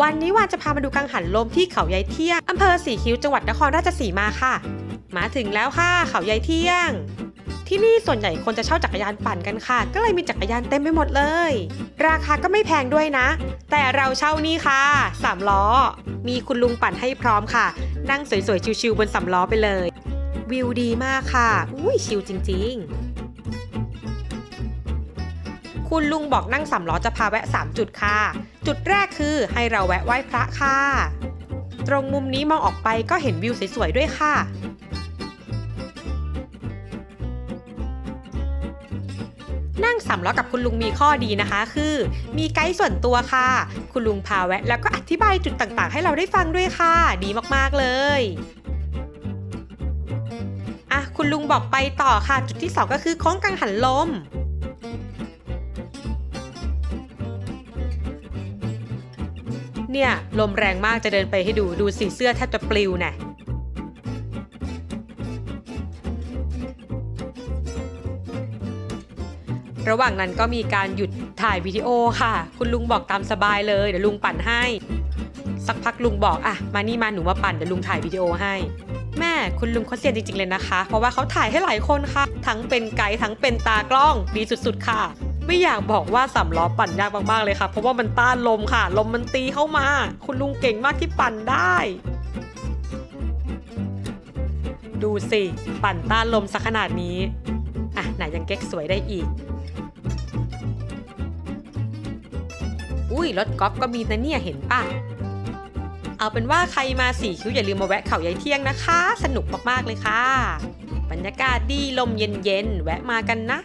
วันนี้วานจะพามาดูกังหันลมที่เขายายเที่ยงอำเภอสีคิ้วจังหวัดนครราชสีมาค่ะ มาถึงแล้วค่ะ เขายายเที่ยง ที่นี่ส่วนใหญ่คนจะเช่าจักรยานปั่นกันค่ะ ก็เลยมีจักรยานเต็มไปหมดเลย ราคาก็ไม่แพงด้วยนะ แต่เราเช่านี่ค่ะสามล้อ มีคุณลุงปั่นให้พร้อมค่ะ นั่งสวยๆชิวๆบนสามล้อไปเลย วิวดีมากค่ะ อุ้ยชิลจริง ๆ คุณลุงบอกนั่งสามล้อจะพาแวะ 3 จุดค่ะ จุดแรกคือให้เราแวะไหว้พระค่ะ ตรงมุมนี้มองออกไปก็เห็นวิวสวยๆด้วยค่ะ นั่งสามล้อกับคุณลุงมีข้อดีนะคะคือ มีไกด์ส่วนตัวค่ะ คุณลุงพาแวะ แล้วก็อธิบายจุดต่างๆ ให้เราได้ฟังด้วยค่ะ ดีมากๆเลยอะคุณลุงบอกไปต่อค่ะ จุดที่ 2 ก็คือโค้งกังหันลม เนี่ย ลมแรงมากจะเดินไปให้ดูดูสีเสื้อแทบจะปลิวแน่ระหว่างนั้นก็มีการหยุดถ่ายวิดีโอค่ะ คุณลุงบอกตามสบายเลย เดี๋ยวลุงปั่นให้ สักพักลุงบอกอะมานี่มาหนูมาปั่นเดี๋ยวลุงถ่ายวิดีโอให้ แม่คุณลุงเขาเซียนจริงๆเลยนะคะ เพราะว่าเขาถ่ายให้หลายคนค่ะ ทั้งเป็นไกด์ทั้งเป็นตากล้องดีสุดๆค่ะ ไม่อยากบอกว่าสามล้อปั่นยากมากๆเลยค่ะ เพราะว่ามันต้านลมค่ะ ลมมันตีเข้ามา คุณลุงเก่งมากที่ปั่นได้ ดูสิ ปั่นต้านลมสักขนาดนี้ อะ ไหนยังเก๊กสวยได้อีก อุ้ยรถกอล์ฟก็มีนะเนี่ยเห็นป่ะเอาเป็นว่าใครมาสี่คิ้วอย่าลืมมาแวะเขายายเที่ยงนะคะ สนุกมาก ๆ เลยค่ะ บรรยากาศดีลมเย็น ๆ แวะมากันนะ